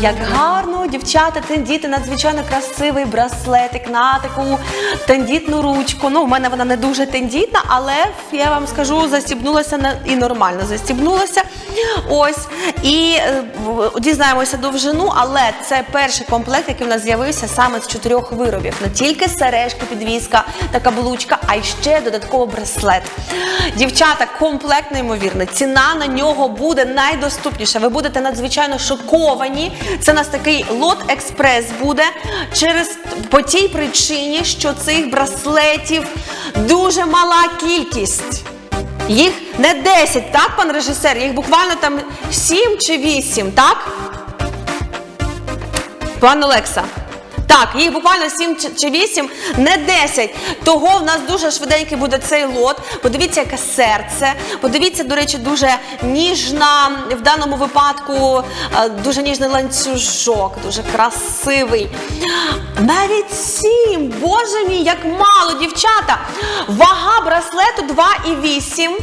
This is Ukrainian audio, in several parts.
як гарно, дівчата, тендіти, надзвичайно красивий браслетик на таку тендітну ручку. Ну, в мене вона не дуже тендітна, але я вам скажу, застібнулася і нормально застібнулася. Ось. І е, дізнаємося довжину, але це перший комплект, який в нас з'явився саме з чотирьох виробів. Не тільки сережки, підвіска та каблучка, а й ще додатково браслет. Дівчата, комплект неймовірний. Ціна на нього буде найдоступніша. Ви будете надзвичайно шоковані. Це у нас такий лот експрес буде через по тій причині, що цих браслетів дуже мала кількість. Їх не 10, так, пан режисер? Їх буквально там 7 чи 8, так? Пан Олекса. Так, їх буквально 7 чи- чи 8, не 10. Того в нас дуже швиденький буде цей лот. Подивіться, яке серце. Подивіться, до речі, дуже ніжна, в даному випадку е, дуже ніжний ланцюжок, дуже красивий. Навіть 7, боже мій, як мало, дівчата. Вага браслету 2,8.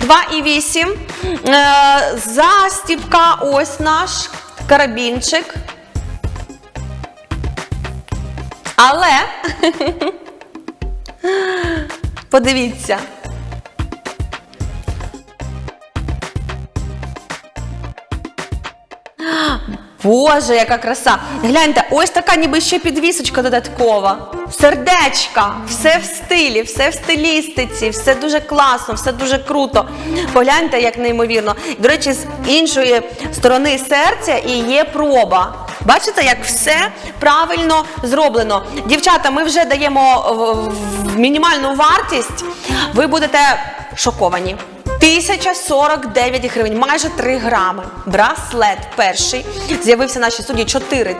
2,8. Е, застібка, ось наш карабінчик. Але подивіться. Боже, яка краса! Гляньте, ось така ніби ще підвісочка додаткова. Сердечка, все в стилі, все в стилістиці, все дуже класно, все дуже круто. Погляньте, як неймовірно. До речі, з іншої сторони серця і є проба. Бачите, як все правильно зроблено. Дівчата, ми вже даємо е, мінімальну вартість. Ви будете шоковані. 1049 гривень, майже 3 грами. Браслет перший. З'явився в нашій студії 4.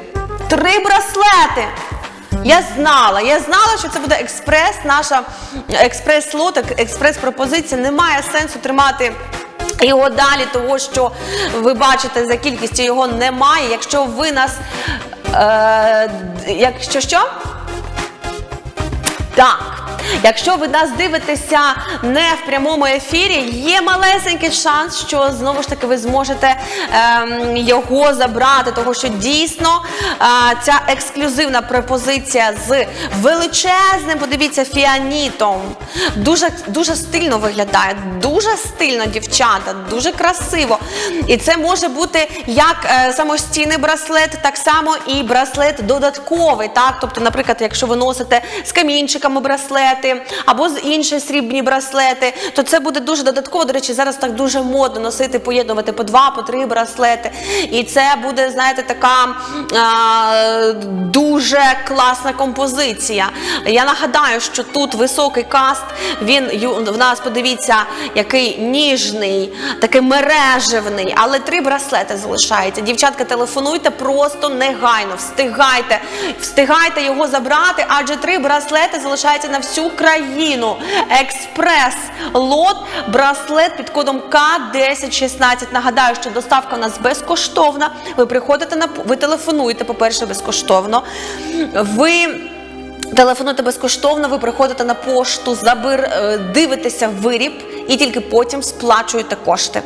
Три браслети! Я знала, я знала, що це буде експрес, наша експрес-лот, експрес-пропозиція. Немає сенсу тримати. Його далі, того що ви бачите за кількістю його немає. Якщо ви нас. Е, якщо що? Так. Якщо ви нас дивитеся не в прямому ефірі, є малесенький шанс, що знову ж таки ви зможете ем, його забрати, тому що дійсно е, ця ексклюзивна пропозиція з величезним, подивіться, фіанітом. Дуже, дуже стильно виглядає, дуже стильно, дівчата, дуже красиво. І це може бути як е, самостійний браслет, так само і браслет додатковий. Так? Тобто, наприклад, якщо ви носите з камінчиками браслети або з інші срібні браслети, то це буде дуже додатково. До речі, зараз так дуже модно носити, поєднувати по два, по три браслети. І це буде, знаєте, така а, дуже класна композиція. Я нагадаю, що тут високий каст, він в нас, подивіться, який ніжний, такий мережевний, але три браслети залишається. Дівчатка, телефонуйте просто негайно, встигайте, встигайте його забрати, адже три браслети залишаються на всю країну. Експрес лот, браслет під кодом К1016. Нагадаю, що доставка у нас безкоштовна. Ви приходите на ви телефонуєте, по-перше, безкоштовно. Ви Телефонуйте безкоштовно, ви приходите на пошту, забир, е, дивитеся виріб і тільки потім сплачуєте кошти.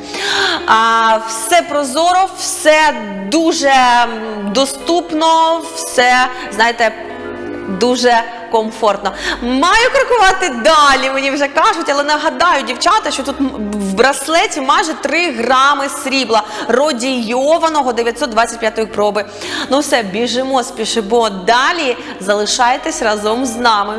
А, все прозоро, все дуже доступно, все, знаєте, дуже комфортно. Маю крокувати далі, мені вже кажуть, але нагадаю, дівчата, що тут в браслеті майже 3 грами срібла родійованого 925 проби. Ну все, біжимо, спішимо далі. Залишайтесь разом з нами.